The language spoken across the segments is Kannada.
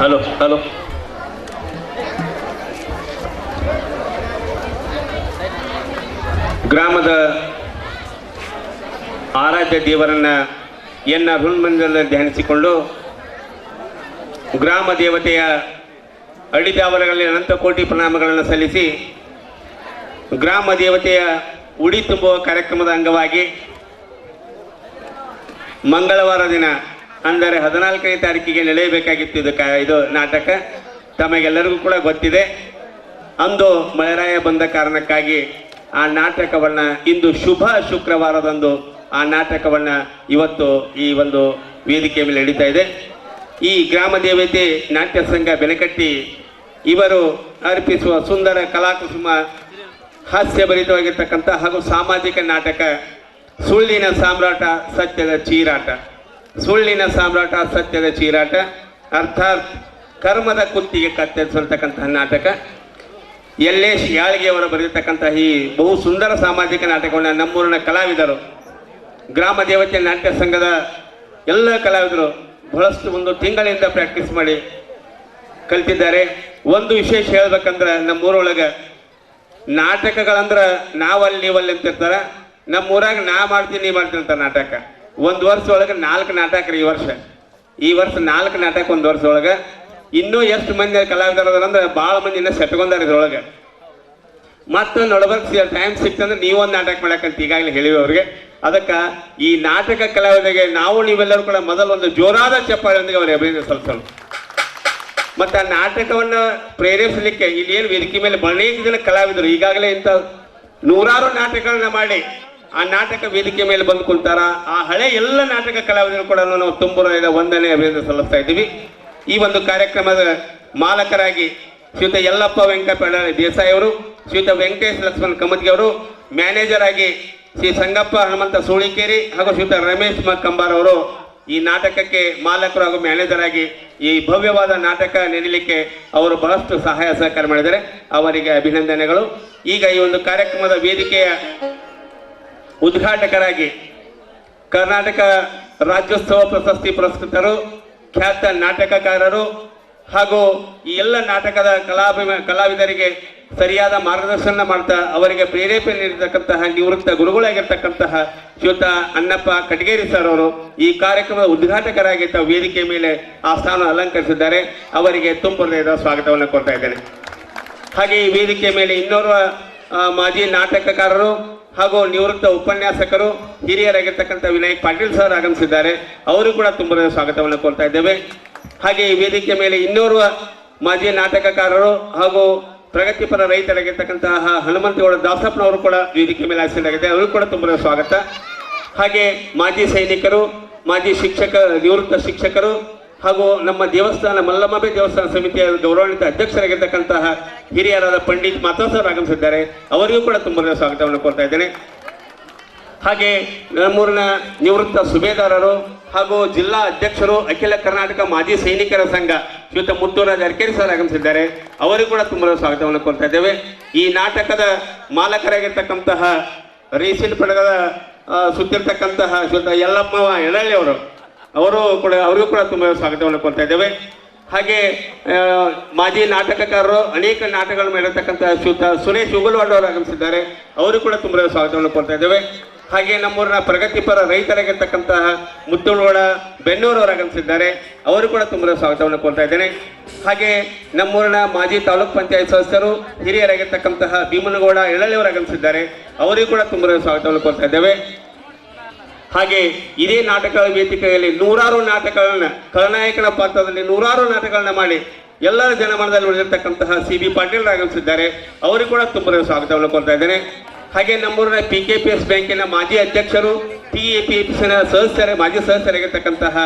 ಹಲೋ ಹಲೋ ಗ್ರಾಮದ ಆರಾಧ್ಯ ದೇವರನ್ನ ಎನ್ನ ಹೃನ್ಮಂದಿರದಲ್ಲಿ ಧ್ಯಾನಿಸಿಕೊಂಡು ಗ್ರಾಮ ದೇವತೆಯ ಅಡಿದಾವರಗಳಲ್ಲಿ ಅನಂತ ಕೋಟಿ ಪ್ರಣಾಮಗಳನ್ನು ಸಲ್ಲಿಸಿ ಗ್ರಾಮ ದೇವತೆಯ ಉಡಿ ತುಂಬುವ ಕಾರ್ಯಕ್ರಮದ ಅಂಗವಾಗಿ ಮಂಗಳವಾರ ದಿನ ಅಂದರೆ ಹದಿನಾಲ್ಕನೇ ತಾರೀಕಿಗೆ ನಡೆಯಬೇಕಾಗಿತ್ತು ಇದು ಕ ಇದು ನಾಟಕ. ತಮಗೆಲ್ಲರಿಗೂ ಕೂಡ ಗೊತ್ತಿದೆ. ಅಂದು ಮಳೆರಾಯ ಬಂದ ಕಾರಣಕ್ಕಾಗಿ ಆ ನಾಟಕವನ್ನು ಇಂದು ಶುಭ ಶುಕ್ರವಾರದಂದು ಆ ನಾಟಕವನ್ನು ಇವತ್ತು ಈ ಒಂದು ವೇದಿಕೆ ಮೇಲೆ ನಡೀತಾ ಇದೆ. ಈ ಗ್ರಾಮ ದೇವತೆ ನಾಟ್ಯ ಸಂಘ ಬೆಲೆಕಟ್ಟಿ ಇವರು ಅರ್ಪಿಸುವ ಸುಂದರ ಕಲಾಕುಸುಮ ಹಾಸ್ಯಭರಿತವಾಗಿರ್ತಕ್ಕಂಥ ಹಾಗೂ ಸಾಮಾಜಿಕ ನಾಟಕ ಸುಳ್ಳಿನ ಸಾಮ್ರಾಟ ಸತ್ಯದ ಚೀರಾಟ. ಸುಳ್ಳಿನ ಸಾಮ್ರಾಟ, ಸತ್ಯದ ಚೀರಾಟ, ಅರ್ಥಾತ್ ಕರ್ಮದ ಕುತ್ತಿಗೆ ಕತ್ತರಿಸಿರ್ತಕ್ಕಂತಹ ನಾಟಕ. ಯಲ್ಲೇಶ್ ಯಾಳಿಗೆ ಅವರು ಬರೆದಿರ್ತಕ್ಕಂತಹ ಈ ಬಹು ಸುಂದರ ಸಾಮಾಜಿಕ ನಾಟಕವನ್ನು ನಮ್ಮೂರಿನ ಕಲಾವಿದರು, ಗ್ರಾಮ ದೇವತೆ ನಾಟ್ಯ ಸಂಘದ ಎಲ್ಲ ಕಲಾವಿದರು ಬಹಳಷ್ಟು ಒಂದು ತಿಂಗಳಿಂದ ಪ್ರಾಕ್ಟೀಸ್ ಮಾಡಿ ಕಲ್ತಿದ್ದಾರೆ. ಒಂದು ವಿಶೇಷ ಹೇಳ್ಬೇಕಂದ್ರೆ ನಮ್ಮೂರೊಳಗೆ ನಾಟಕಗಳಂದ್ರೆ ನಾವಲ್ಲಿ ನೀವಲ್ಲಿ ಅಂತಿರ್ತಾರೆ ನಮ್ಮ ಊರಾಗ ನಾ ಮಾಡ್ತೀನಿ ನೀ ಮಾಡ್ತೀನಿ ಅಂತ ನಾಟಕ. ಒಂದು ವರ್ಷ ಒಳಗೆ ನಾಲ್ಕು ನಾಟಕ ರೀ ಈ ವರ್ಷ. ಈ ವರ್ಷ ನಾಲ್ಕು ನಾಟಕ ಒಂದು ವರ್ಷ ಒಳಗೆ ಇನ್ನೂ ಎಷ್ಟು ಮಂದಿ ಕಲಾವಿದರು ಅಂದ್ರೆ ಭಾಳ ಮಂದಿ ಇನ್ನೂ ಸೆಟ್ಕೊಂಡಾರ ಇದ್ರೊಳಗೆ. ಮತ್ತು ನಡ್ಬರ್ಕ್ ಟೈಮ್ ಸಿಕ್ತಂದ್ರೆ ನೀವೊಂದು ನಾಟಕ ಮಾಡಕ್ಕಂತ ಈಗಾಗಲೇ ಹೇಳಿ ಅವ್ರಿಗೆ. ಅದಕ್ಕೆ ಈ ನಾಟಕ ಕಲಾವಿದರಿಗೆ ನಾವು ನೀವೆಲ್ಲರೂ ಕೂಡ ಮೊದಲು ಒಂದು ಜೋರಾದ ಚಪ್ಪಾಳೆಯೊಂದಿಗೆ ಅವರಿಗೆ ಅಭಿನಂದನೆ ಸಲ್ಲಿಸಲು ಮತ್ತು ಆ ನಾಟಕವನ್ನು ಪ್ರೇರೇಪಿಸಲಿಕ್ಕೆ ಇಲ್ಲಿ ಏನು ವೇದಿಕೆ ಮೇಲೆ ಅನೇಕ ಕಲಾವಿದರು. ಈಗಾಗಲೇ ಇಂಥ ನೂರಾರು ನಾಟಕಗಳನ್ನ ಮಾಡಿ. ಆ ನಾಟಕ ವೇದಿಕೆ ಮೇಲೆ ಬಂದು ಕುಂತಾರ. ಆ ಹಳೆ ಎಲ್ಲ ನಾಟಕ ಕಲಾವಿದರು ಕೂಡ ನಾವು ತುಂಬ ಒಂದನೇ ಅಭಿವೃದ್ಧಿ ಸಲ್ಲಿಸ್ತಾ ಇದ್ದೀವಿ. ಈ ಒಂದು ಕಾರ್ಯಕ್ರಮದ ಮಾಲಕರಾಗಿ ಶ್ರೀಯುತ ಯಲ್ಲಪ್ಪ ವೆಂಕಟ ದೇಸಾಯಿ ಅವರು, ಶ್ರೀಯುತ ವೆಂಕಟೇಶ್ ಲಕ್ಷ್ಮಣ್ ಕಮತ್ಗಿ ಅವರು ಮ್ಯಾನೇಜರ್ ಆಗಿ ಶ್ರೀ ಸಂಗಪ್ಪ ಹನುಮಂತ ಸೂಳಿಕೇರಿ ಹಾಗೂ ಶ್ರೀಯುತ ರಮೇಶ್ ಕಂಬಾರ್ ಅವರು ಈ ನಾಟಕಕ್ಕೆ ಮಾಲಕರು ಹಾಗೂ ಮ್ಯಾನೇಜರ್ ಆಗಿ ಈ ಭವ್ಯವಾದ ನಾಟಕ ನೆನಲಿಕ್ಕೆ ಅವರು ಬಹಳಷ್ಟು ಸಹಾಯ ಸಹಕಾರ ಮಾಡಿದ್ದಾರೆ. ಅವರಿಗೆ ಅಭಿನಂದನೆಗಳು. ಈಗ ಈ ಒಂದು ಕಾರ್ಯಕ್ರಮದ ವೇದಿಕೆಯ ಉದ್ಘಾಟಕರಾಗಿ ಕರ್ನಾಟಕ ರಾಜ್ಯೋತ್ಸವ ಪ್ರಶಸ್ತಿ ಪುರಸ್ಕೃತರು, ಖ್ಯಾತ ನಾಟಕಕಾರರು ಹಾಗೂ ಈ ಎಲ್ಲ ನಾಟಕದ ಕಲಾಭಿಮ ಕಲಾವಿದರಿಗೆ ಸರಿಯಾದ ಮಾರ್ಗದರ್ಶನ ಮಾಡ್ತಾ ಅವರಿಗೆ ಪ್ರೇರೇಪಣೆ ನೀಡಿರ್ತಕ್ಕಂತಹ ನಿವೃತ್ತ ಗುರುಗಳಾಗಿರ್ತಕ್ಕಂತಹ ಶ್ರೀಯುತ ಅಣ್ಣಪ್ಪ ಕಟಗೇರಿ ಸರ್ ಅವರು ಈ ಕಾರ್ಯಕ್ರಮದ ಉದ್ಘಾಟಕರಾಗಿ ತಾವು ವೇದಿಕೆ ಮೇಲೆ ಆ ಸ್ಥಾನ ಅಲಂಕರಿಸಿದ್ದಾರೆ. ಅವರಿಗೆ ತುಂಬ ಹೃದಯದ ಸ್ವಾಗತವನ್ನು ಕೊಡ್ತಾ ಇದ್ದೇನೆ. ಹಾಗೆ ಈ ವೇದಿಕೆ ಮೇಲೆ ಇನ್ನೋರ್ವ ಮಾಜಿ ನಾಟಕಕಾರರು ಹಾಗೂ ನಿವೃತ್ತ ಉಪನ್ಯಾಸಕರು, ಹಿರಿಯರಾಗಿರ್ತಕ್ಕಂಥ ವಿನಾಯಕ್ ಪಾಟೀಲ್ ಸರ್ ಆಗಮಿಸಿದ್ದಾರೆ. ಅವರು ಕೂಡ ತುಂಬ ಸ್ವಾಗತವನ್ನು ಕೋರ್ತಾ ಇದ್ದೇವೆ. ಹಾಗೆ ಈ ವೇದಿಕೆ ಮೇಲೆ ಇನ್ನೋರ್ವ ಮಾಜಿ ನಾಟಕಕಾರರು ಹಾಗೂ ಪ್ರಗತಿಪರ ರೈತರಾಗಿರ್ತಕ್ಕಂತಹ ಹನುಮಂತಗೌಡ ದಾಸಪ್ಪನವರು ಕೂಡ ವೇದಿಕೆ ಮೇಲೆ ಆಗಿದೆ ಅವರು ಕೂಡ ತುಂಬ ಸ್ವಾಗತ. ಹಾಗೆ ಮಾಜಿ ಸೈನಿಕರು, ಮಾಜಿ ಶಿಕ್ಷಕ, ನಿವೃತ್ತ ಶಿಕ್ಷಕರು ಹಾಗೂ ನಮ್ಮ ದೇವಸ್ಥಾನ, ಮಲ್ಲಮ್ಮಬೆ ದೇವಸ್ಥಾನ ಸಮಿತಿಯ ಗೌರವಾನ್ವಿತ ಅಧ್ಯಕ್ಷರಾಗಿರ್ತಕ್ಕಂತಹ ಹಿರಿಯರಾದ ಪಂಡಿತ್ ಮಾತಾಸರ್ ಆಗಮಿಸಿದ್ದಾರೆ. ಅವರಿಗೂ ಕೂಡ ತುಂಬ ಸ್ವಾಗತವನ್ನು ಕೋರ್ತಾ ಇದ್ದೇನೆ. ಹಾಗೆ ನಮ್ಮೂರಿನ ನಿವೃತ್ತ ಸುಬೇದಾರರು ಹಾಗೂ ಜಿಲ್ಲಾ ಅಧ್ಯಕ್ಷರು, ಅಖಿಲ ಕರ್ನಾಟಕ ಮಾಜಿ ಸೈನಿಕರ ಸಂಘ ಶ್ರೀಯುತ ಮುತ್ತೂರಾಜ್ ಅರ್ಕೇರಿ ಸರ್ ಆಗಮಿಸಿದ್ದಾರೆ. ಅವರಿಗೂ ಕೂಡ ತುಂಬ ಸ್ವಾಗತವನ್ನು ಕೋರ್ತಾ ಇದ್ದೇವೆ. ಈ ನಾಟಕದ ಮಾಲಕರಾಗಿರ್ತಕ್ಕಂತಹ ರೀಸೆಂಟ್ ಪಡೆದ ಸುತ್ತಿರ್ತಕ್ಕಂತಹ ಶ್ರೀಯುತ ಯಲ್ಲಮ್ಮ ಎಳಳ್ಳಿ ಅವರು ಅವರು ಕೂಡ, ಅವರಿಗೂ ಕೂಡ ತುಂಬ ಸ್ವಾಗತವನ್ನು ಕೊಡ್ತಾ ಇದ್ದೇವೆ. ಹಾಗೆ ಮಾಜಿ ನಾಟಕಕಾರರು, ಅನೇಕ ನಾಟಕಗಳನ್ನು ಮಾಡಿರ್ತಕ್ಕಂಥ ಶೂತ ಸುರೇಶ್ ಉಗುಲ್ವಾಡ್ ಅವರು ಆಗಮಿಸಿದ್ದಾರೆ. ಅವರು ಕೂಡ ತುಂಬ ಸ್ವಾಗತವನ್ನು ಕೊಡ್ತಾ ಇದ್ದೇವೆ. ಹಾಗೆ ನಮ್ಮೂರಿನ ಪ್ರಗತಿಪರ ರೈತರಾಗಿರ್ತಕ್ಕಂತಹ ಬೆನ್ನೂರು ಅವರು ಆಗಮಿಸಿದ್ದಾರೆ. ಅವರು ಕೂಡ ತುಂಬ ಸ್ವಾಗತವನ್ನು ಕೊಡ್ತಾ ಇದ್ದೇನೆ. ಹಾಗೆ ನಮ್ಮೂರಿನ ಮಾಜಿ ತಾಲೂಕ್ ಪಂಚಾಯತ್ ಸದಸ್ಯರು, ಹಿರಿಯರಾಗಿರ್ತಕ್ಕಂತಹ ಭೀಮನಗೌಡ ಎಳಳ್ಳಿ ಅವರು ಆಗಮಿಸಿದ್ದಾರೆ. ಅವರಿಗೂ ಕೂಡ ತುಂಬ ಸ್ವಾಗತವನ್ನು ಕೊಡ್ತಾ ಇದ್ದೇವೆ. ಹಾಗೆ ಇದೇ ನಾಟಕಗಳ ವೇದಿಕೆಯಲ್ಲಿ ನೂರಾರು ನಾಟಕಗಳನ್ನ ಖಳನಾಯಕನ ಪಾತ್ರದಲ್ಲಿ ನೂರಾರು ನಾಟಕಗಳನ್ನ ಮಾಡಿ ಎಲ್ಲರ ಜನಮನದಲ್ಲಿ ಉಳಿದಿರ್ತಕ್ಕಂತಹ ಸಿ ಬಿ ಪಾಟೀಲ್ ಆಗಮಿಸಿದ್ದಾರೆ ಅವರಿಗೂ ಕೂಡ ತುಂಬ ಸ್ವಾಗತವನ್ನು ಕೊಡ್ತಾ ಇದ್ದೇನೆ. ಹಾಗೆ ನಮ್ಮೂರಿನ ಪಿ ಕೆ ಪಿ ಎಸ್ ಬ್ಯಾಂಕಿನ ಮಾಜಿ ಅಧ್ಯಕ್ಷರು ಟಿ ಎ ಪಿ ಎಸ್ ಸದಸ್ಯರ, ಮಾಜಿ ಸದಸ್ಯರಾಗಿರ್ತಕ್ಕಂತಹ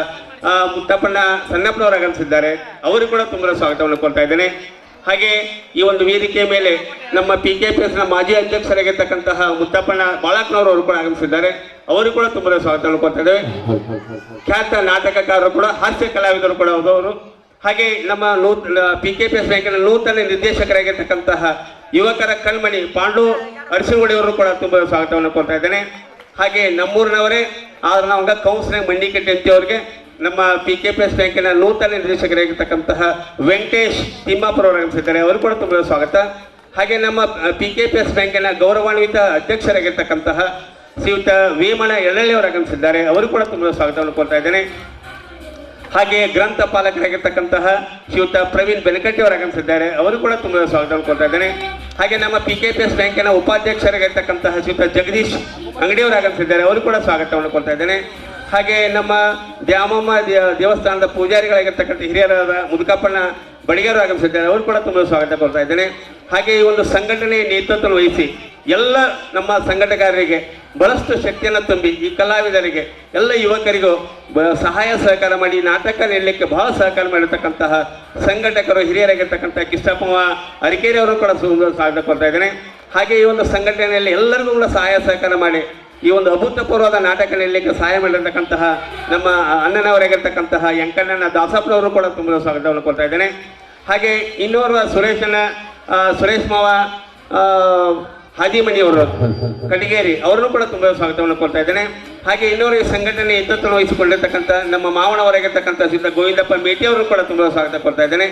ಮುತ್ತಪ್ಪಣ್ಣ ಸಣ್ಣಪ್ಪನವರು ಆಗಮಿಸಿದ್ದಾರೆ. ಅವರಿಗೂ ಕೂಡ ತುಂಬ ಸ್ವಾಗತವನ್ನು ಕೊಡ್ತಾ ಇದ್ದೇನೆ. ಹಾಗೆ ಈ ಒಂದು ವೇದಿಕೆಯ ಮೇಲೆ ನಮ್ಮ ಪಿ ಕೆ ಪಿ ಎಸ್ನ ಮಾಜಿ ಅಧ್ಯಕ್ಷರಾಗಿರ್ತಕ್ಕಂತಹ ಮುತ್ತಪ್ಪಣ್ಣ ಬಾಳಕ್ನವರು ಅವರು ಕೂಡ ಆಗಮಿಸಿದ್ದಾರೆ. ಅವರು ಕೂಡ ತುಂಬ ಸ್ವಾಗತ ಇದ್ದೇವೆ. ಖ್ಯಾತ ನಾಟಕಕಾರರು ಕೂಡ, ಹಾಸ್ಯ ಕಲಾವಿದರು ಕೂಡ ಅವರು ಹಾಗೆ ನಮ್ಮ ನೂತನ ಪಿ ಕೆ ಪಿ ಎಸ್ ಬ್ಯಾಂಕಿನ ನೂತನ ನಿರ್ದೇಶಕರಾಗಿರ್ತಕ್ಕಂತಹ ಯುವಕರ ಕಣ್ಮಣಿ ಪಾಂಡು ಅರಸಿನಗುಡಿ ಅವರು ಕೂಡ ತುಂಬ ಸ್ವಾಗತವನ್ನು ಕೊಡ್ತಾ ಇದ್ದೇನೆ. ಹಾಗೆ ನಮ್ಮೂರಿನವರೇ ಆದ್ರೆ ನಾವು ಕೌನ್ಸಿಲಿಂಗ್ ಮಂಡಿಕಟ್ಟಿ ಅಂತ ಅವ್ರಿಗೆ ನಮ್ಮ ಪಿ ಕೆ ಪಿ ಎಸ್ ಬ್ಯಾಂಕಿನ ನೂತನ ನಿರ್ದೇಶಕರಾಗಿರ್ತಕ್ಕಂತಹ ವೆಂಕಟೇಶ್ ತಿಮ್ಮಾಪುರ ಆಗಮಿಸಿದ್ದಾರೆ ಅವರು ಕೂಡ ತುಂಬ ಸ್ವಾಗತ. ಹಾಗೆ ನಮ್ಮ ಪಿ ಕೆ ಪಿ ಎಸ್ ಬ್ಯಾಂಕಿನ ಗೌರವಾನ್ವಿತ ಅಧ್ಯಕ್ಷರಾಗಿರ್ತಕ್ಕಂತಹ ಶ್ರೀಯುತ ವೀಮಣ ಎಳ್ಳಳ್ಳಿ ಅವರು ಆಗಮಿಸಿದ್ದಾರೆ. ಅವರು ಕೂಡ ತುಂಬ ಸ್ವಾಗತವನ್ನು ಕೊಡ್ತಾ ಇದ್ದೇನೆ. ಹಾಗೆ ಗ್ರಂಥ ಪಾಲಕರಾಗಿರ್ತಕ್ಕಂತಹ ಶ್ರೀಯುತ ಪ್ರವೀಣ್ ಬೆನಕಟ್ಟಿ ಅವರು ಆಗಮಿಸಿದ್ದಾರೆ. ಅವರು ಕೂಡ ತುಂಬ ಸ್ವಾಗತವನ್ನು ಕೊಡ್ತಾ ಇದ್ದೇನೆ. ಹಾಗೆ ನಮ್ಮ ಪಿ ಕೆ ಪಿ ಎಸ್ ಬ್ಯಾಂಕಿನ ಉಪಾಧ್ಯಕ್ಷರಾಗಿರ್ತಕ್ಕಂತಹ ಶ್ರೀಯುತ ಜಗದೀಶ್ ಅಂಗಡಿಯವರು ಆಗಮಿಸಿದ್ದಾರೆ. ಅವರು ಕೂಡ ಸ್ವಾಗತವನ್ನು ಕೊಡ್ತಾ ಇದ್ದೇನೆ. ಹಾಗೆ ನಮ್ಮ ದ್ಯಾಮಮ್ಮ ದೇವಸ್ಥಾನದ ಪೂಜಾರಿಗಳಾಗಿರ್ತಕ್ಕಂಥ ಹಿರಿಯರಾದ ಮುದುಕಪ್ಪಣ್ಣ ಬಡಿಗೇರು ಆಗಮಿಸಿದ್ದಾರೆ. ಅವರು ಕೂಡ ತುಂಬ ಸ್ವಾಗತ ಕೊಡ್ತಾ ಇದ್ದೇನೆ. ಹಾಗೆ ಈ ಒಂದು ಸಂಘಟನೆ ನೇತೃತ್ವ ವಹಿಸಿ ಎಲ್ಲ ನಮ್ಮ ಸಂಘಟಕಾರರಿಗೆ ಬಹಳಷ್ಟು ಶಕ್ತಿಯನ್ನು ತುಂಬಿ ಈ ಕಲಾವಿದರಿಗೆ, ಎಲ್ಲ ಯುವಕರಿಗೂ ಸಹಾಯ ಸಹಕಾರ ಮಾಡಿ, ನಾಟಕ ನೀಡಲಿಕ್ಕೆ ಬಹಳ ಸಹಕಾರ ಮಾಡಿರ್ತಕ್ಕಂತಹ ಸಂಘಟಕರು, ಹಿರಿಯರಾಗಿರ್ತಕ್ಕಂಥ ಕಿಷ್ಟಪ್ಪ ಅರಿಕೇರಿ ಅವರು ಕೂಡ ಸ್ವಾಗತ ಕೊಡ್ತಾ ಇದ್ದೇನೆ. ಹಾಗೆ ಈ ಒಂದು ಸಂಘಟನೆಯಲ್ಲಿ ಎಲ್ಲರಿಗೂ ಕೂಡ ಸಹಾಯ ಸಹಕಾರ ಮಾಡಿ ಈ ಒಂದು ಅಭೂತಪೂರ್ವದ ನಾಟಕ ನೀಡಲಿಕ್ಕೆ ಸಹಾಯ ಮಾಡಿರ್ತಕ್ಕಂತಹ ನಮ್ಮ ಅಣ್ಣನವರಾಗಿರ್ತಕ್ಕಂತಹ ಯಂಕಣ್ಣನ ದಾಸಪ್ಪನವರು ಕೂಡ ತುಂಬ ಸ್ವಾಗತವನ್ನು ಕೊಡ್ತಾ ಇದ್ದೇನೆ. ಹಾಗೆ ಇನ್ನೋರ್ವ ಸುರೇಶನ ಸುರೇಶ್ ಮಾವ ಹಾದಿಮಣಿಯವರು ಕಡಿಗೇರಿ ಅವರನ್ನು ಕೂಡ ತುಂಬ ಸ್ವಾಗತವನ್ನು ಕೊಡ್ತಾ ಇದ್ದೇನೆ. ಹಾಗೆ ಇನ್ನೋರು ಈ ಸಂಘಟನೆ ನೇತೃತ್ವ ವಹಿಸಿಕೊಂಡಿರ್ತಕ್ಕಂಥ ನಮ್ಮ ಮಾವನವರಾಗಿರ್ತಕ್ಕಂಥ ಸಿದ್ಧ ಗೋವಿಂದಪ್ಪ ಮೇಟಿ ಅವರು ಕೂಡ ತುಂಬ ಸ್ವಾಗತ ಕೊಡ್ತಾ ಇದ್ದೇನೆ.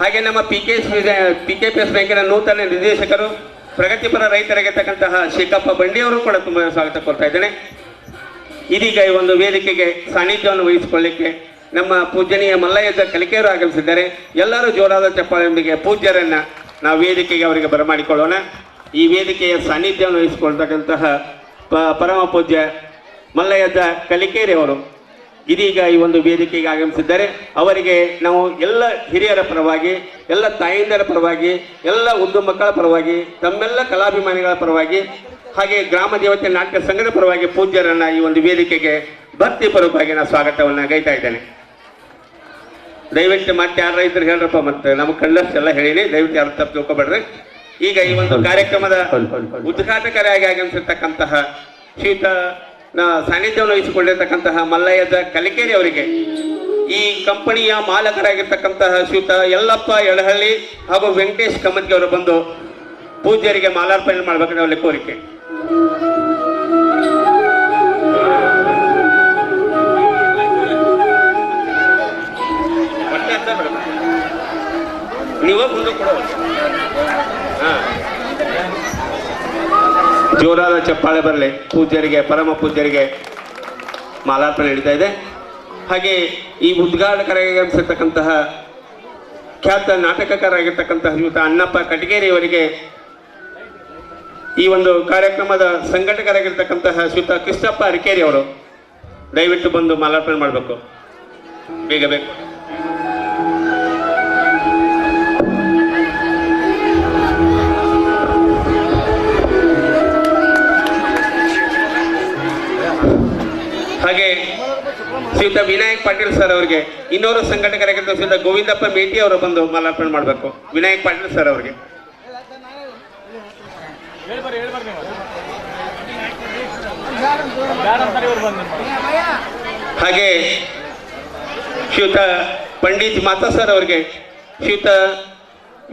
ಹಾಗೆ ನಮ್ಮ P K P K P S ಬ್ಯಾಂಕಿನ ನೂತನ ನಿರ್ದೇಶಕರು ಪ್ರಗತಿಪರ ರೈತರಾಗಿರ್ತಕ್ಕಂತಹ ಶೇಖಪ್ಪ ಬಂಡಿಯವರು ಕೂಡ ತುಂಬ ಸ್ವಾಗತ ಕೊಡ್ತಾ ಇದ್ದೇನೆ. ಇದೀಗ ಈ ಒಂದು ವೇದಿಕೆಗೆ ಸಾನ್ನಿಧ್ಯವನ್ನು ವಹಿಸಿಕೊಳ್ಳಿಕ್ಕೆ ನಮ್ಮ ಪೂಜನೀಯ ಮಲ್ಲಯ್ಯದ ಕಲಿಕೆಯವರು ಆಗಮಿಸಿದ್ದಾರೆ. ಎಲ್ಲರೂ ಜೋರಾದ ಚಪ್ಪಾಳೆಯೊಂದಿಗೆ ಪೂಜ್ಯರನ್ನ ನಾವು ವೇದಿಕೆಗೆ ಅವರಿಗೆ ಬರಮಾಡಿಕೊಳ್ಳೋಣ. ಈ ವೇದಿಕೆಯ ಸಾನ್ನಿಧ್ಯವನ್ನು ವಹಿಸಿಕೊಳ್ತಕ್ಕಂತಹ ಪರಮ ಪೂಜ್ಯ ಮಲ್ಲಯ್ಯದ ಕಲಿಕೇರಿ ಅವರು ಇದೀಗ ಈ ಒಂದು ವೇದಿಕೆಗೆ ಆಗಮಿಸಿದ್ದಾರೆ. ಅವರಿಗೆ ನಾವು ಎಲ್ಲ ಹಿರಿಯರ ಪರವಾಗಿ ಎಲ್ಲ ತಾಯಿಂದರ ಪರವಾಗಿ ಎಲ್ಲ ಉದ್ದು ಮಕ್ಕಳ ಪರವಾಗಿ ತಮ್ಮೆಲ್ಲ ಕಲಾಭಿಮಾನಿಗಳ ಪರವಾಗಿ ಹಾಗೆ ಗ್ರಾಮ ದೇವತೆ ನಾಟ್ಯ ಸಂಘದ ಪರವಾಗಿ ಪೂಜ್ಯರನ್ನ ಈ ಒಂದು ವೇದಿಕೆಗೆ ಭಕ್ತಿ ಪರವಾಗಿ ನಾನು ಸ್ವಾಗತವನ್ನ ಗೈತಾ ಇದ್ದೇನೆ. ದಯವಿಟ್ಟು ಮತ್ತೆ ಯಾರ ಇದ್ರೆ ಹೇಳ್ರಪ್ಪ ಮತ್ತೆ ನಮ್ಮ ಕಳ್ಳಷ್ಟೆಲ್ಲ ಹೇಳಿನಿ ದಯವಿಟ್ಟು ಯಾರು ತಪ್ಪು ತಿಳ್ಕೊಬೇಡ್ರಿ. ಈಗ ಈ ಒಂದು ಕಾರ್ಯಕ್ರಮದ ಉದ್ಘಾಟಕರಾಗಿ ಆಗಮಿಸಿರ್ತಕ್ಕಂತಹ ಶ್ರೀಯುತ ನ- ಸಾನ್ನಿಧ್ಯವನ್ನು ವಹಿಸಿಕೊಂಡಿರ್ತಕ್ಕಂತಹ ಮಲ್ಲಯ್ಯದ ಕಲಿಕೇರಿ ಅವರಿಗೆ, ಈ ಕಂಪನಿಯ ಮಾಲಕರಾಗಿರ್ತಕ್ಕಂತಹ ಶ್ರೀಯುತ ಯಲ್ಲಪ್ಪ ಯಳಹಳ್ಳಿ ಹಾಗೂ ವೆಂಕಟೇಶ್ ಕಮತ್ಗೆ ಅವರು ಬಂದು ಪೂಜ್ಯರಿಗೆ ಮಾಲಾರ್ಪಣೆ ಮಾಡ್ಬೇಕಂತ ಅವರಲ್ಲಿ ಕೋರಿಕೆ. ನೀವು ಮುಂದೆ ಕೊಡೋ ಜೋರಾದ ಚಪ್ಪಾಳೆ ಬರಲಿ. ಪೂಜ್ಯರಿಗೆ, ಪರಮ ಪೂಜ್ಯರಿಗೆ ಮಾಲಾರ್ಪಣೆ ನಡೀತಾ ಇದೆ. ಹಾಗೆ ಈ ಉದ್ಘಾಟಕರಾಗಿರ್ತಕ್ಕಂತಹ ಖ್ಯಾತ ನಾಟಕಕಾರರಾಗಿರ್ತಕ್ಕಂತಹ ಯುವತ ಅಣ್ಣಪ್ಪ ಕಟಗೇರಿ ಅವರಿಗೆ ಈ ಒಂದು ಕಾರ್ಯಕ್ರಮದ ಸಂಘಟಕರಾಗಿರ್ತಕ್ಕಂತಹ ಶ್ರೀಯುತ ಕೃಷ್ಣಪ್ಪ ಅರಿಕೇರಿ ಅವರು ದಯವಿಟ್ಟು ಬಂದು ಮಾಲಾರ್ಪಣೆ ಮಾಡಬೇಕು. ಬೇಗ ಬೇಕು. ಶ್ರೀಯುತ ವಿನಾಯಕ್ ಪಾಟೀಲ್ ಸರ್ ಅವರಿಗೆ ಇನ್ನೋರು ಸಂಘಟಕರ ಶ್ರೀಯುತ ಗೋವಿಂದಪ್ಪ ಮೇಟಿ ಅವರು ಬಂದು ಮಾಲಾರ್ಪಣೆ ಮಾಡಬೇಕು. ವಿನಾಯಕ್ ಪಾಟೀಲ್ ಸರ್ ಅವರಿಗೆ. ಹಾಗೆ ಶ್ರೀಯುತ ಪಂಡಿತ್ ಮಾತಾ ಸರ್ ಅವರಿಗೆ ಶ್ರೀಯುತ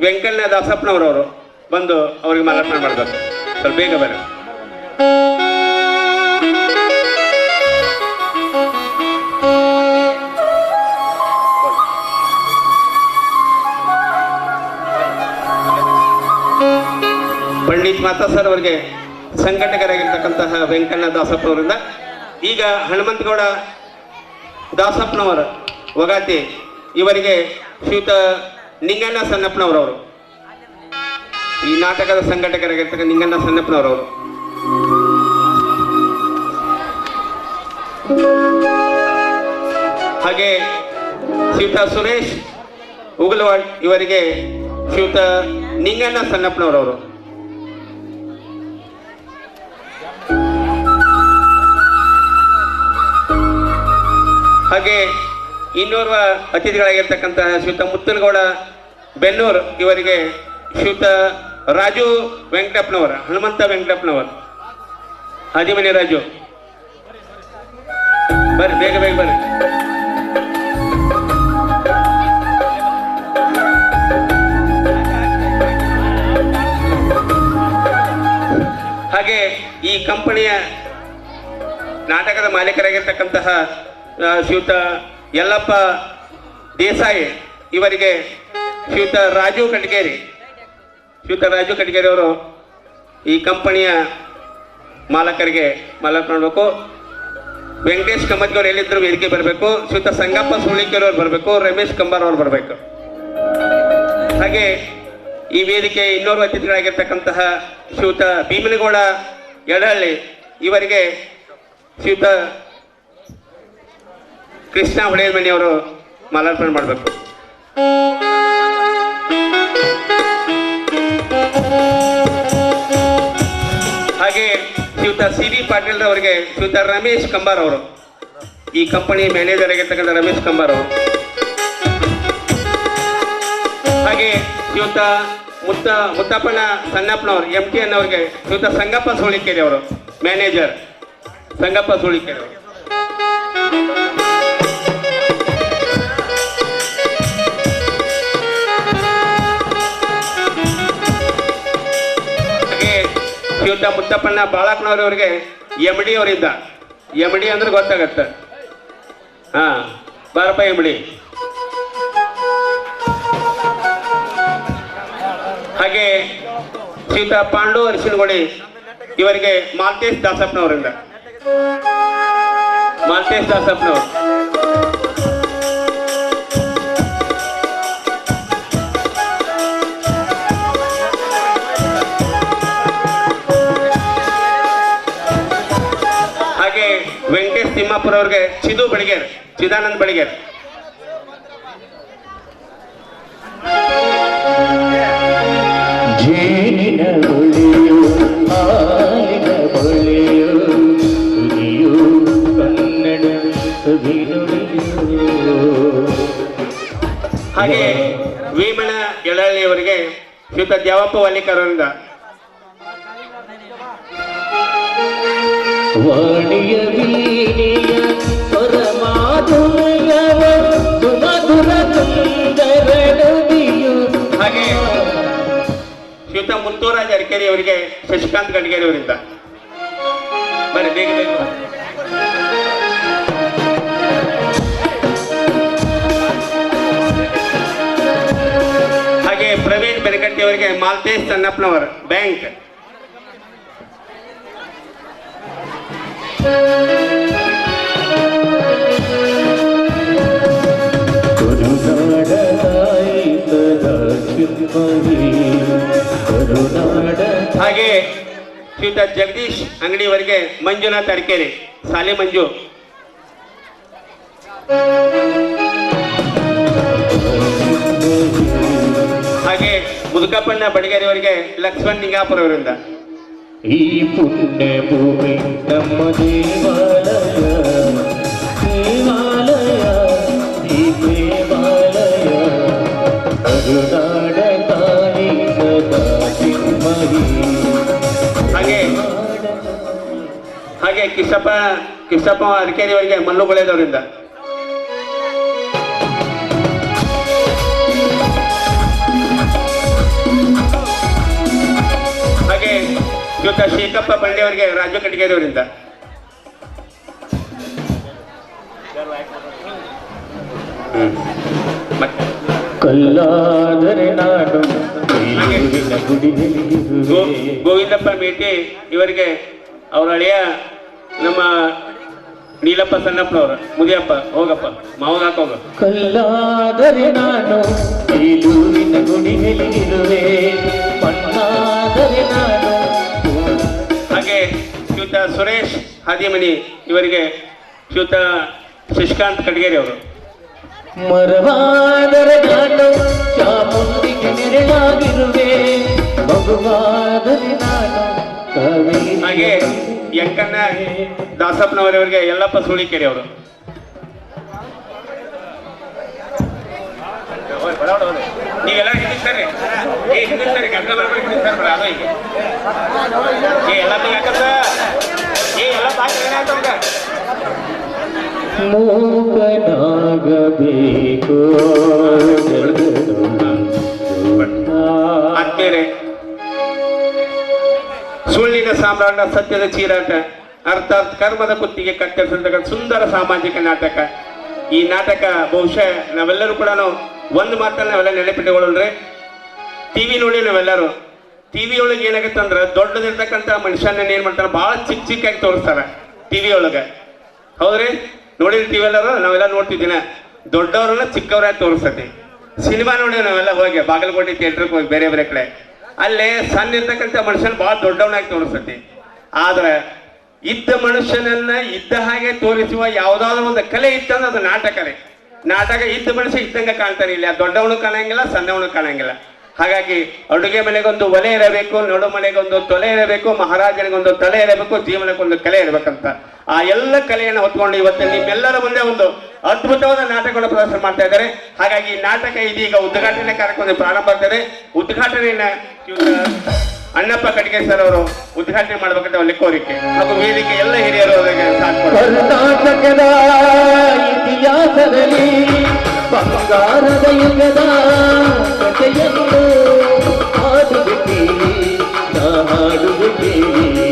ವೆಂಕಣ್ಣ ದಾಸಪ್ಪನವರವರು ಬಂದು ಅವರಿಗೆ ಮಾಲಾರ್ಪಣೆ ಮಾಡಬೇಕು. ಸ್ವಲ್ಪ ಬೇಗ ಬರ ಪಂಡಿತ್ ಮಾತಾ ಸರ್ ಅವರಿಗೆ ಸಂಘಟಕರಾಗಿರ್ತಕ್ಕಂತಹ ವೆಂಕಣ್ಣ ದಾಸಪ್ಪನವರಿಂದ ಈಗ ಹನುಮಂತಗೌಡ ದಾಸಪ್ಪನವರ ಒಗಾತಿ ಇವರಿಗೆ ಶ್ರೀಯುತ ನಿಂಗಣ್ಣ ಸಣ್ಣಪ್ಪನವರವರು. ಈ ನಾಟಕದ ಸಂಘಟಕರಾಗಿರ್ತಕ್ಕ ನಿಂಗಣ್ಣ ಸಣ್ಣಪ್ಪನವರವರು. ಹಾಗೆ ಶ್ರೀಯುತ ಸುರೇಶ್ ಉಗಲವಾಡ್ ಇವರಿಗೆ ಶ್ರೀಯುತ ನಿಂಗಣ್ಣ ಸಣ್ಣಪ್ಪನವರವರು. ಹಾಗೆ ಇನ್ನೋರ್ವ ಅತಿಥಿಗಳಾಗಿರ್ತಕ್ಕಂತಹ ಶ್ರೀಯುತ ಮುತ್ತನಗೌಡ ಬೆನ್ನೂರ್ ಇವರಿಗೆ ಶ್ರೀಯುತ ರಾಜು ವೆಂಕಟಪ್ಪನವರ, ಹನುಮಂತ ವೆಂಕಟಪ್ಪನವರ್. ಹದಿಮನೆ ರಾಜು. ಬರ್ರಿ, ಬೇಗ ಬೇಗ ಬರ್ರಿ. ಹಾಗೆ ಈ ಕಂಪನಿಯ ನಾಟಕದ ಮಾಲೀಕರಾಗಿರ್ತಕ್ಕಂತಹ ಶ್ರೀಯುತ ಯಲ್ಲಪ್ಪ ದೇಸಾಯಿ ಇವರಿಗೆ ಶ್ರೀಯುತ ರಾಜು ಕಟ್ಗೇರಿ ಶ್ರೀಯುತ ರಾಜು ಕಟ್ಗೇರಿ ಅವರು ಈ ಕಂಪನಿಯ ಮಾಲಕರಿಗೆ ಮಾಲಕ್ ಮಾಡಬೇಕು. ವೆಂಕಟೇಶ್ ಕಮ್ಮಜ್ಗಿ ಅವ್ರು ಎಲ್ಲಿದ್ರು ವೇದಿಕೆ ಬರಬೇಕು. ಶ್ರೀಯುತ ಸಂಗಪ್ಪ ಸುಳಿಕೆರೆ ಅವರು ಬರಬೇಕು. ರಮೇಶ್ ಕಂಬಾರ್ ಅವರು ಬರಬೇಕು. ಹಾಗೆ ಈ ವೇದಿಕೆ ಇನ್ನೂರು ಅತಿಥಿಗಳಾಗಿರ್ತಕ್ಕಂತಹ ಶ್ರೀಯುತ ಭೀಮನಗೌಡ ಯಡಹಳ್ಳಿ ಇವರಿಗೆ ಶ್ರೀಯುತ ಕೃಷ್ಣ ಹೊಳೆಯಮನಿ ಮನೆಯವರು ಮಾಲಾರ್ಪಣೆ ಮಾಡಬೇಕು. ಹಾಗೆ ಶ್ರೀಯುತ ಸಿ ಬಿ ಪಾಟೀಲ್ ಅವರಿಗೆ ಶ್ರೀಯುತ ರಮೇಶ್ ಕಂಬಾರ್ ಅವರು, ಈ ಕಂಪನಿ ಮ್ಯಾನೇಜರ್ ಆಗಿರ್ತಕ್ಕಂಥ ರಮೇಶ್ ಕಂಬಾರ್ ಅವರು. ಹಾಗೆ ಶ್ರೀಯುತ ಮುತ್ತ, ಮುತ್ತಪ್ಪನ ಸಣ್ಣಪ್ಪನವರು ಎಂ ಟಿ ಎನ್ ಅವರಿಗೆ ಶ್ರೀಯುತ ಸಂಗಪ್ಪ ಸೋಳಿಕೆರೆ ಅವರು ಮ್ಯಾನೇಜರ್ ಸಂಗಪ್ಪ ಸೋಳಿಕೆರೆ ಅವರು ಶ್ರೀಯುತ ಮುತ್ತಪ್ಪಣ್ಣ ಬಾಳಕ್ನವ್ರವ್ರಿಗೆ ಎಂ ಡಿ ಅವರಿಂದ. ಎಂ ಡಿ ಅಂದ್ರೆ ಗೊತ್ತಾಗತ್ತೆ. ಹಾ, ಬಾರಪ್ಪ ಎಂ ಡಿ ಹಾಗೆ ಶ್ರೀಯುತ ಪಾಂಡು ಅರಿಶಿನಗೋಡಿ ಇವರಿಗೆ ಮಾಲ್ತೇಶ್ ದಾಸಪ್ಪನವರಿಂದ. ಮಾಲ್ತೇಶ್ ದಾಸಪ್ಪನವರು. ತಿಮ್ಮಾಪುರ ಅವ್ರಿಗೆ ಚಿದು ಬಳಿಗೇರ್ ಚಿದಾನಂದ್ ಬಳಿಗೇರ್ ಜೇನಿನ ಬಳಿಯು ಹಾಲಿನ ಬಳಿಯು ತುದಿಯು ಕನ್ನಡ ಸವಿನುಡಿಯು ಹಾಗೆ ವೀಮಣ ಎಳಹಳ್ಳಿ ಅವರಿಗೆ ಶ್ರೀತ ದ್ಯಾವಪ್ಪ ವಾಲಿಕರ್ ವಾಣಿಯ ವೀಣಿಯ ಶ್ರೀಯುತ ಮುತ್ತೂರಾಜ್ ಅರ್ಕೇರಿ ಅವರಿಗೆ ಶಶಿಕಾಂತ್ ಗಂಡಗೇರಿ ಅವರಿಂದ. ಬನ್ನಿ, ಬೇಗ ಬೇಗ ಹಾಗೆ ಪ್ರವೀಣ್ ಬೆನಕಟ್ಟಿ ಅವರಿಗೆ ಮಾಲ್ತೇಶ್ ಸಣ್ಣಪ್ಪನವರ್ ಬ್ಯಾಂಕ್. ಹಾಗೆ ಶ್ರೀಯುತ ಜಗದೀಶ್ ಅಂಗಡಿಯವರಿಗೆ ಮಂಜುನಾಥ್ ಅಡ್ಕೇರಿ ಸಾಲಿ ಮಂಜು. ಹಾಗೆ ಮುದುಕಪ್ಪಣ್ಣ ಬಡಿಗೇರಿಯವರಿಗೆ ಲಕ್ಷ್ಮಣ್ ನಿಂಗಾಪುರ ಅವರಿಂದ ಈ ಪುಣ್ಯ ಭೂಮಿ ನಮ್ಮ ದೇವಾಲಯ. ದೇವಾಲಯ ದೇವಾಲಯ. ಹಾಗೆ ಹಾಗೆ ಕಿಶಪ್ಪ ಕಿಶಪ್ಪ ಅರಕೇರಿ ಅವರಿಗೆ ಮಲ್ಲುಗೊಳೆದವರಿಂದ ಹಾಗೆ ಜೊತೆ ಶೇಖಪ್ಪ ಬಂಡೆ ಅವರಿಗೆ ರಾಜು ಹ್ಮ್. ಮತ್ತೆ. ಕಲ್ಲಾದರೆ ನಾನು. ಗೋವಿಂದಪ್ಪ ಭೇಟಿ ಇವರಿಗೆ ಅವ್ರ ಅಳಿಯ ನಮ್ಮ ನೀಲಪ್ಪ ಸಣ್ಣಪ್ಪನವರು. ಮುದಿಯಪ್ಪ ಹೋಗಪ್ಪ. ಮಾವನ ಹಾಕೋಗ ಕಲ್ಲಾದರೆ ನಾನು ಗುಡಿಯಲ್ಲಿರುವೆ ಮಣ್ಣಾದರೆ ನಾನು ಹಾಗೆ ಶ್ರೀಯುತ ಸುರೇಶ್ ಹಾದಿಮನಿ ಇವರಿಗೆ ಶ್ರೀಯುತ ಶಶಿಕಾಂತ್ ಕಟ್ಗೇರಿ ಅವರು. ಮರವಾದರೆ ನಾನು ಚಾಮುಂಡಿಗೆ ನೆರಳಾಗಿರುವೆ. ಮಗುವಾದರೆ ನಾನು ಕವಿ. ಹಾಗೆ ಯಂಕಣ್ಣ ದಾಸಪ್ಪನವರವರಿಗೆ ಯಲ್ಲಪ್ಪ ಸುಳಿಕೆರೆ ಅವರು. ನೀವೆಲ್ಲ ಹಿಂದಿಸ್ತಾರೆ? ಏ ಹಿಂದಿಗೆ ಸರ್ರಿ ಕೆಲಸ ಮಾಡ್ಬೇಕು ಹಿಂದಿಗೆ ಸರ್ಬೇಡ ಅದು ಈಗ ಏ ಎಲ್ಲ ಯಾಕಂತ ಏ ಎಲ್ಲ ಬಾಕಿ ಮೂಕನಾಗಬೇಕು ಆತ್ಮೀಯರೇ ಸುಳ್ಳಿನ ಸಾಮ್ರಾಟ, ಸತ್ಯದ ಚೀರಾಟ, ಅರ್ಥಾತ್ ಕರ್ಮದ ಕುತ್ತಿಗೆ ಕಟ್ಟಿರ್ತಕ್ಕಂಥ ಸುಂದರ ಸಾಮಾಜಿಕ ನಾಟಕ. ಈ ನಾಟಕ ಬಹುಶಃ ನಾವೆಲ್ಲರೂ ಕೂಡ ಒಂದು ಮಾತನ್ನ ನಾವೆಲ್ಲ ನೆನಪಿಟ್ಟುಕೊಳ್ಳ್ರಿ ಟಿವಿ ನೋಡಿ ನಾವೆಲ್ಲರೂ. ಟಿವಿ ಒಳಗೆ ಏನಾಗುತ್ತೆ ಅಂದ್ರೆ ದೊಡ್ಡದಿರ್ತಕ್ಕಂಥ ಮನುಷ್ಯನ ಏನ್ ಮಾಡ್ತಾರೆ? ಬಹಳ ಚಿಕ್ಕ ಚಿಕ್ಕಾಗಿ ತೋರಿಸ್ತಾರೆ. ಟಿವಿ ಒಳಗೆ. ಹೌದ್ರಿ? ನೋಡಿರಿ ಟಿವಿ ನಾವೆಲ್ಲ ನೋಡ್ತಿದ್ದೀನ. ದೊಡ್ಡವ್ರನ್ನ ಚಿಕ್ಕವರಾಗಿ ತೋರಿಸ್ತೈತಿ ಸಿನಿಮಾ ನೋಡಿ ನಾವೆಲ್ಲ ಹೋಗಿ ಬಾಗಲಕೋಟೆ ಥಿಯೇಟ್ರಿಗೆ ಹೋಗಿ ಬೇರೆ ಬೇರೆ ಕಡೆ. ಅಲ್ಲೇ ಸಣ್ಣ ಇರ್ತಕ್ಕಂಥ ಮನುಷ್ಯನ ಭಾಳ ದೊಡ್ಡವನಾಗಿ ತೋರಿಸ್ತೈತಿ ಆದ್ರೆ ಇದ್ದ ಮನುಷ್ಯನನ್ನ ಇದ್ದ ಹಾಗೆ ತೋರಿಸುವ ಯಾವುದಾದ್ರೂ ಒಂದು ಕಲೆ ಇತ್ತಂದ್ರೆ ಅದು ನಾಟಕನೇ ನಾಟಕ ಇದ್ದ ಮನುಷ್ಯ ಇದ್ದಂಗೆ ಕಾಣ್ತಾನೆ ಇಲ್ಲ. ದೊಡ್ಡವನು ಕಾಣಂಗಿಲ್ಲ, ಸಣ್ಣವನು ಕಾಣಂಗಿಲ್ಲ. ಹಾಗಾಗಿ ಅಡುಗೆ ಮನೆಗೊಂದು ಒಲೆ ಇರಬೇಕು, ನಡು ಮನೆಗೊಂದು ತೊಲೆ ಇರಬೇಕು, ಮಹಾರಾಜನಿಗೊಂದು ತಲೆ ಇರಬೇಕು, ಜೀವನಕ್ಕೊಂದು ಕಲೆ ಇರಬೇಕಂತ. ಆ ಎಲ್ಲ ಕಲೆಯನ್ನು ಹೊತ್ಕೊಂಡು ಇವತ್ತು ನಿಮ್ಮೆಲ್ಲರ ಮುಂದೆ ಒಂದು ಅದ್ಭುತವಾದ ನಾಟಕವನ್ನು ಪ್ರದರ್ಶನ ಮಾಡ್ತಾ ಇದ್ದಾರೆ. ಹಾಗಾಗಿ ಈ ನಾಟಕ ಇದೀಗ ಉದ್ಘಾಟನೆ ಕಾರ್ಯಕ್ರಮ ಪ್ರಾರಂಭ ಆಗ್ತದೆ. ಉದ್ಘಾಟನೆಯನ್ನ ಅಣ್ಣಪ್ಪ ಕಟ್ಗೆ ಸರ್ ಅವರು ಉದ್ಘಾಟನೆ ಮಾಡ್ಬೇಕಂತ ಅಲ್ಲಿ ಕೋರಿಕೆ. ಹಾಗೂ ವೇದಿಕೆ ಎಲ್ಲ ಹಿರಿಯರು ಅವರಿಗೆ ಬಂಗಾರದ ಯುಗದ ಕಥೆಯನ್ನು ಹಾಡುಗೆ ಕೇಳಿ ನಾ ಹಾಡುವೆ ಕೇಳಿ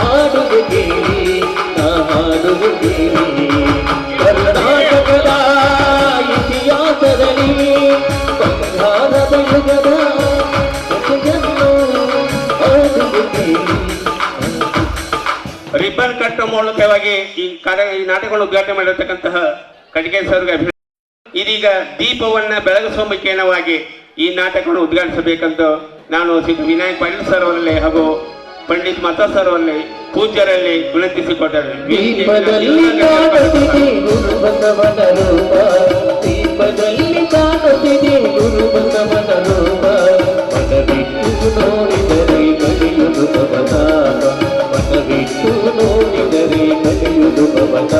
ಹಾಡುವೆ ಕೇಳಿ ನಾ ಹಾಡುಗೆ ಕೇಳಿ ಕರ್ನಾಟಕದ ಇತಿಹಾಸದಲ್ಲಿ ಬಂಗಾರದ ಯುಗದ ಕಥೆಯನ್ನು ಕೇಳಿ ರಿಬ್ಬನ್ ಮೂಲಕವಾಗಿ ಈ ಕಾರ್ಯ ಈ ನಾಟಕವನ್ನು ಉದ್ಘಾಟನೆ ಮಾಡಿರ್ತಕ್ಕಂತಹ ಕಟಿಕೆ ಸರ್ಗೆ ಇದೀಗ ದೀಪವನ್ನ ಬೆಳಗಿಸುವ ಮುಖೇನವಾಗಿ ಈ ನಾಟಕವನ್ನು ಉದ್ಘಾಟಿಸಬೇಕಂತ ನಾನು ಸಿದ್ಧ ವಿನಾಯಕ್ ಪಾಟೀಲ್ ಸರ್ ಅವರಲ್ಲಿ ಹಾಗೂ ಪಂಡಿತ್ ಮತ ಸರ್ ಅವರಲ್ಲಿ ಪೂಜ್ಯರಲ್ಲಿ ವಿನಂತಿಸಿಕೊಟ್ಟರೆ. ನೋಡಿದರೆ ಕಲಿಯುದು ಗುರು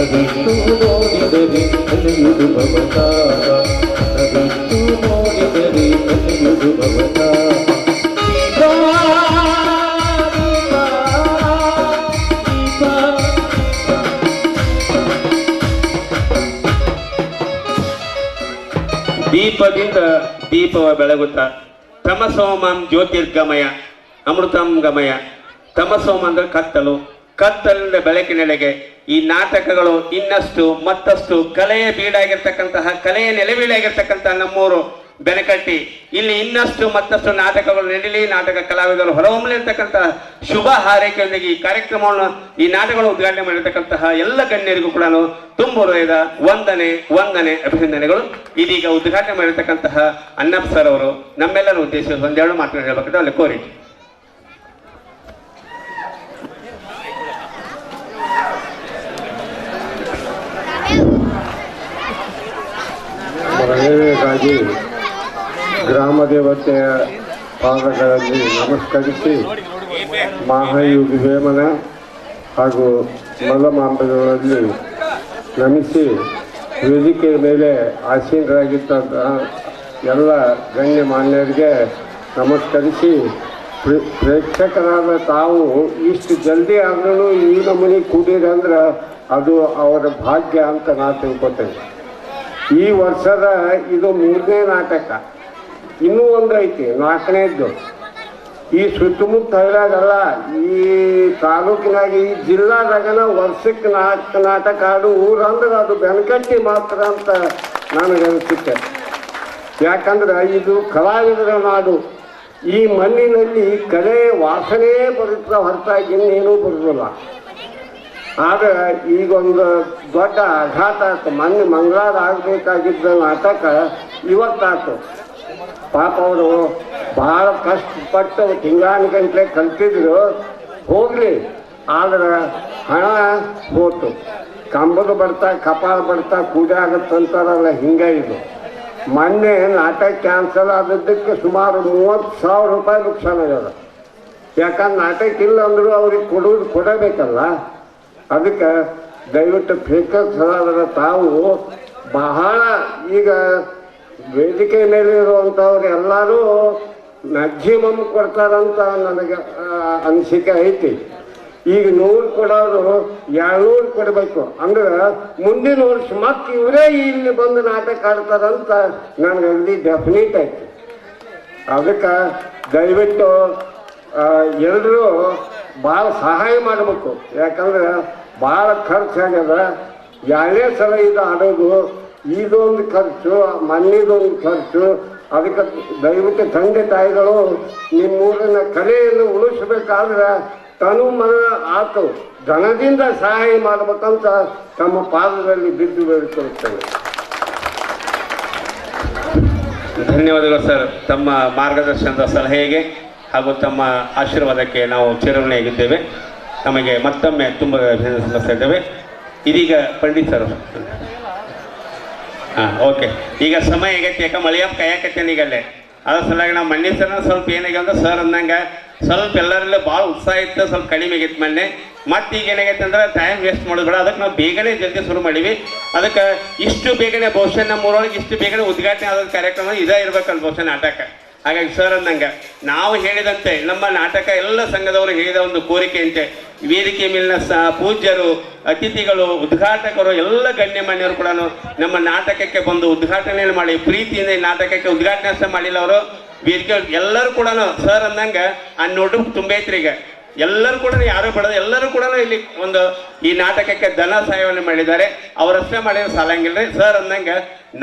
ಮನವಿಟ್ಟು ನೋಡಿದರೆ ಕಲಿಯುವುದು ಭವತಾಪ ಮನವಿಟ್ಟು ನೋಡಿದರೆ ಕಲಿಯುವುದು ಭವತಾಪ ದೀಪ ದೀಪ ದೀಪ ದೀಪದಿಂದ ದೀಪವ ಬೆಳಗುತ್ತ ತಮಸೋಮಂ ಜ್ಯೋತಿರ್ಗಮಯ ಅಮೃತಂ ಗಮಯ ತಮಸೋಮ ಅಂದ್ರೆ ಕತ್ತಲು ಕತ್ತಲಿಂದ ಬೆಳಕಿನೆಡೆಗೆ ಈ ನಾಟಕಗಳು ಇನ್ನಷ್ಟು ಮತ್ತಷ್ಟು ಕಲೆಯ ಬೀಡಾಗಿರ್ತಕ್ಕಂತಹ, ಕಲೆಯ ನೆಲೆಬೀಡಾಗಿರ್ತಕ್ಕಂತಹ ನಮ್ಮೂರು ಬೆನಕಟ್ಟಿ. ಇಲ್ಲಿ ಇನ್ನಷ್ಟು ಮತ್ತಷ್ಟು ನಾಟಕಗಳು ನಡೀಲಿ, ನಾಟಕ ಕಲಾವಿದರು ಹೊರಹೊಮ್ಮಲಿ ಅಂತಕ್ಕಂತಹ ಶುಭ ಹಾರೈಕೆಯೊಂದಿಗೆ ಈ ಕಾರ್ಯಕ್ರಮವನ್ನು, ಈ ನಾಟಕಗಳು ಉದ್ಘಾಟನೆ ಮಾಡಿರ್ತಕ್ಕಂತಹ ಎಲ್ಲ ಗಣ್ಯರಿಗೂ ಕೂಡ ತುಂಬ ಹೃದಯದ ವಂದನೆ ವಂದನೆ, ಅಭಿನಂದನೆಗಳು. ಇದೀಗ ಉದ್ಘಾಟನೆ ಮಾಡಿರ್ತಕ್ಕಂತಹ ಅನ್ನಪ್ಪ ಸರ್ ಅವರು ನಮ್ಮೆಲ್ಲರ ಉದ್ದೇಶ ಒಂದೆರಡು ಮಾತನ್ನು ಹೇಳ್ಬೇಕಂತ ಅಲ್ಲಿ ಕೋರಿಕೆ. ಮೊದಲನೇದಾಗಿ ಗ್ರಾಮ ದೇವತೆಯ ಪಾದಗಳಲ್ಲಿ ನಮಸ್ಕರಿಸಿ ಮಹಾಯುಗಿ ವೇಮನ ಹಾಗೂ ಮಲ್ಲಮಾಂಬಗಳಲ್ಲಿ ನಮಿಸಿ ವೇದಿಕೆಯ ಮೇಲೆ ಆಸೀನರಾಗಿದ್ದ ಎಲ್ಲ ಗಣ್ಯ ಮಾನ್ಯರಿಗೆ ನಮಸ್ಕರಿಸಿ ಪ್ರ- ಪ್ರೇಕ್ಷಕರಾದ ತಾವು ಇಷ್ಟು ಜಲ್ದಿ ಆದರೂ ಈ ನಮೂನಿ ಕೂಡಿರಂದ್ರೆ ಅದು ಅವರ ಭಾಗ್ಯ ಅಂತ ನಾ ತಿಳ್ಕೊತೇನೆ. ಈ ವರ್ಷದ ಇದು ಮೂರನೇ ನಾಟಕ. ಇನ್ನೂ ಒಂದು ಐತಿ, ನಾಲ್ಕನೇದ್ದು. ಈ ಸುತ್ತಮುತ್ತ ಹಳ್ಳ್ಯಾಗಲ್ಲ ಈ ತಾಲೂಕಿನಾಗ ಈ ಜಿಲ್ಲಾದಾಗನ ವರ್ಷಕ್ಕೆ ನಾಲ್ಕು ನಾಟಕ ಆಡು, ಊರಂದ್ರೆ ಅದು ಬೆನಕಟ್ಟಿ ಮಾತ್ರ ಅಂತ ನನಗೆ ಅನಿಸುತ್ತೆ ಯಾಕಂದ್ರೆ ಇದು ಕಲಾವಿದರ ನಾಡು. ಈ ಮಣ್ಣಿನಲ್ಲಿ ಕಲೆ ವಾಸನೆ ಬರುತ್ತೆ ಹೊರತಾಗಿ ಇನ್ನೇನೂ ಬರುವುದಿಲ್ಲ. ಆದ್ರೆ ಈಗೊಂದು ದೊಡ್ಡ ಆಘಾತ ಆಯ್ತು. ಮೊನ್ನೆ ಮಂಗಳಾರ ಆಗಬೇಕಾಗಿದ್ದ ನಾಟಕ ಇವತ್ತಾಯ್ತು ಪಾಪ ಅವರು ಬಹಳ ಕಷ್ಟಪಟ್ಟು ತಿಂಗಾನುಗಂಟ್ಲೆ ಕಲ್ತಿದ್ರು. ಹೋಗ್ಲಿ. ಆದ್ರೆ ಹಣ ಹೋತು. ಕಂಬದ ಬರ್ತಾ ಕಪಾಲ ಬರ್ತಾ ಕೂಡಿ ಆಗುತ್ತಂತಾರಲ್ಲ ಹಿಂಗೆ ಇದು. ಮೊನ್ನೆ ನಾಟಕ ಕ್ಯಾನ್ಸಲ್ ಆದದ್ದಕ್ಕೆ ಸುಮಾರು ಮೂವತ್ತು ಸಾವಿರ ರೂಪಾಯಿ ನುಕ್ಸಾನ ಯಾಕಂದ್ರೆ ನಾಟಕ ಇಲ್ಲ ಅಂದರೂ ಅವ್ರಿಗೆ ಕೊಡೋದು ಕೊಡಬೇಕಲ್ಲ. ಅದಕ್ಕೆ ದಯವಿಟ್ಟು ಪ್ರೇಕ್ಷಕರಾದ ತಾವು ಬಹಳ ಈಗ ವೇದಿಕೆ ಮೇಲೆ ಇರುವಂಥವ್ರು ಎಲ್ಲರೂ ಮ್ಯಾಕ್ಸಿಮಮ್ ಕೊಡ್ತಾರಂತ ನನಗೆ ಅನಿಸಿಕೆ ಐತಿ. ಈಗ ನೂರು ಕೊಡೋರು ಎರಡ್ನೂರು ಕೊಡಬೇಕು. ಅಂದ್ರೆ ಮುಂದಿನ ವರ್ಷ ಮತ್ತೆ ಇವರೇ ಇಲ್ಲಿ ಬಂದು ನಾಟಕ ಆಡ್ತಾರಂತ ನನಗೆ ಅಲ್ಲಿ ಡೆಫಿನಿಟ್ ಐತಿ. ಅದಕ್ಕೆ ದಯವಿಟ್ಟು ಎಲ್ಲರೂ ಭಾಳ ಸಹಾಯ ಮಾಡಬೇಕು. ಯಾಕಂದ್ರೆ ಭಾಳ ಖರ್ಚಾಗ್ಯದ. ಯಾವೇ ಸಲ ಇದು ಆಡೋದು ಇದೊಂದು ಖರ್ಚು ಮನೆಯದೊಂದು ಖರ್ಚು. ಅದಕ್ಕೆ ದಯವಿಟ್ಟು ತಂದೆ ತಾಯಿಗಳು ನಿಮ್ಮೂರಿನ ಕಲೆಯನ್ನು ಉಳಿಸ್ಬೇಕಾದ್ರೆ ತನು ಮನ ಆತು. ಧನದಿಂದ ಸಹಾಯ ಮಾಡಬೇಕಂತ ತಮ್ಮ ಪಾದದಲ್ಲಿ ಬಿದ್ದು ಬೇಡಿಕೊಳ್ಳುತ್ತೇವೆ. ಧನ್ಯವಾದಗಳು ಸರ್. ತಮ್ಮ ಮಾರ್ಗದರ್ಶನದ ಸಲಹೆಗೆ ಹಾಗೂ ತಮ್ಮ ಆಶೀರ್ವಾದಕ್ಕೆ ನಾವು ಚಿರಋಣಿಯಾಗಿದ್ದೇವೆ. ನಮಗೆ ಮತ್ತೊಮ್ಮೆ ತುಂಬ ಅಭಿನಂದನೆ ಇದ್ದೇವೆ. ಇದೀಗ ಪಂಡಿತ್ ಸರ್. ಹಾಂ, ಓಕೆ. ಈಗ ಸಮಯ ಆಗೈತಿ ಯಾಕೆ ಮಳೆಯಪ್ಪ ಕಾಯಕತ್ತೇನೆ ಈಗಲ್ಲೇ. ಅದ್ರ ಸಲುವಾಗಿ ನಾವು ಮಣ್ಣಿ ಸರ್ ಸ್ವಲ್ಪ ಏನಾಗ ಅಂದ್ರೆ ಸರ್ ಅಂದಂಗೆ ಸ್ವಲ್ಪ ಎಲ್ಲರಲ್ಲೂ ಭಾಳ ಉತ್ಸಾಹ ಇತ್ತು, ಸ್ವಲ್ಪ ಕಡಿಮೆ ಆಗೈತೆ ಮೊನ್ನೆ. ಮತ್ತೆ ಈಗ ಏನಾಗೈತೆ ಅಂದ್ರೆ ಟೈಮ್ ವೇಸ್ಟ್ ಮಾಡೋದು ಬೇಡ. ಅದಕ್ಕೆ ನಾವು ಬೇಗನೆ ಜಲ್ದಿ ಶುರು ಮಾಡೀವಿ. ಅದಕ್ಕೆ ಇಷ್ಟು ಬೇಗನೆ ಬಹುಶಃ ನಮ್ಮ ಊರೊಳಗೆ ಇಷ್ಟು ಬೇಗನೆ ಉದ್ಘಾಟನೆ ಆದ ಕಾರ್ಯಕ್ರಮ ಇದೇ ಇರ್ಬೇಕಲ್ಲ ಬಹುಶಃ ನಾಟಕ. ಹಾಗಾಗಿ ಸರ್ ಅಂದಂಗೆ, ನಾವು ಹೇಳಿದಂತೆ ನಮ್ಮ ನಾಟಕ ಎಲ್ಲ ಸಂಘದವರು ಹೇಳಿದ ಒಂದು ಕೋರಿಕೆಯಂತೆ, ವೇದಿಕೆ ಮೇಲಿನ ಸ, ಪೂಜ್ಯರು, ಅತಿಥಿಗಳು, ಉದ್ಘಾಟಕರು, ಎಲ್ಲ ಗಣ್ಯಮಾನ್ಯರು ಕೂಡ ನಮ್ಮ ನಾಟಕಕ್ಕೆ ಬಂದು ಉದ್ಘಾಟನೆಯನ್ನು ಮಾಡಿ, ಪ್ರೀತಿಯಿಂದ ನಾಟಕಕ್ಕೆ ಉದ್ಘಾಟನೆ ಸಹ ಮಾಡಿಲ್ಲ ಅವರು. ವೇದಿಕೆ ಎಲ್ಲರೂ ಕೂಡ ಸರ್ ಅಂದಂಗೆ, ಆ ನೋಟು ತುಂಬೈತ್ರಿ ಈಗ. ಎಲ್ಲರೂ ಕೂಡ ಯಾರು ಬಡದ ಎಲ್ಲರೂ ಕೂಡ ಇಲ್ಲಿ ಒಂದು ಈ ನಾಟಕಕ್ಕೆ ಧನ ಸಹಾಯವನ್ನು ಮಾಡಿದ್ದಾರೆ. ಅವರಷ್ಟೇ ಮಾಡಿದ್ರೆ ಸಾಲಂಗಿಲ್ಲ ಸರ್ ಅಂದಂಗೆ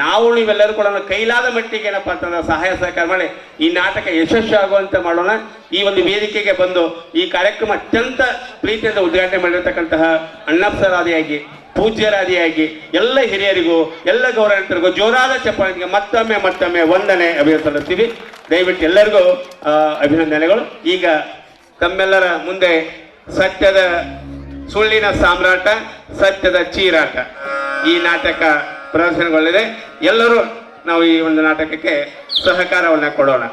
ನಾವು ನೀವೆಲ್ಲರೂ ಕೂಡ ಕೈಲಾದ ಮಟ್ಟಿಗೆ ಏನಪ್ಪ ಅಂತಂದ್ರೆ ಸಹಾಯ ಸಹಕಾರ ಮಾಡಿ ಈ ನಾಟಕ ಯಶಸ್ವಿ ಆಗುವಂತೆ ಮಾಡೋಣ. ಈ ಒಂದು ವೇದಿಕೆಗೆ ಬಂದು ಈ ಕಾರ್ಯಕ್ರಮ ಅತ್ಯಂತ ಪ್ರೀತಿಯಿಂದ ಉದ್ಘಾಟನೆ ಮಾಡಿರ್ತಕ್ಕಂತಹ ಅಣ್ಣಪ್ಪ ಸರ್ ಪೂಜ್ಯರಾದಿಯಾಗಿ ಎಲ್ಲ ಹಿರಿಯರಿಗೂ, ಎಲ್ಲ ಗೌರವಾನ್ವಿತರಿಗೂ ಜೋರಾದ ಚಪ್ಪಾಳಿಗೆ ಮತ್ತೊಮ್ಮೆ ಮತ್ತೊಮ್ಮೆ ವಂದನೆ ಅಭಿನಂದಿಸ್ತೀವಿ ದಯವಿಟ್ಟು ಎಲ್ಲರಿಗೂ ಅಭಿನಂದನೆಗಳು. ಈಗ ತಮ್ಮೆಲ್ಲರ ಮುಂದೆ ಸತ್ಯದ ಸುಳ್ಳಿನ ಸಾಮ್ರಾಟ, ಸತ್ಯದ ಚೀರಾಟ ಈ ನಾಟಕ ಪ್ರದರ್ಶನಗೊಳ್ಳಿದೆ ಎಲ್ಲರೂ ನಾವು ಈ ಒಂದು ನಾಟಕಕ್ಕೆ ಸಹಕಾರವನ್ನು ಕೊಡೋಣ.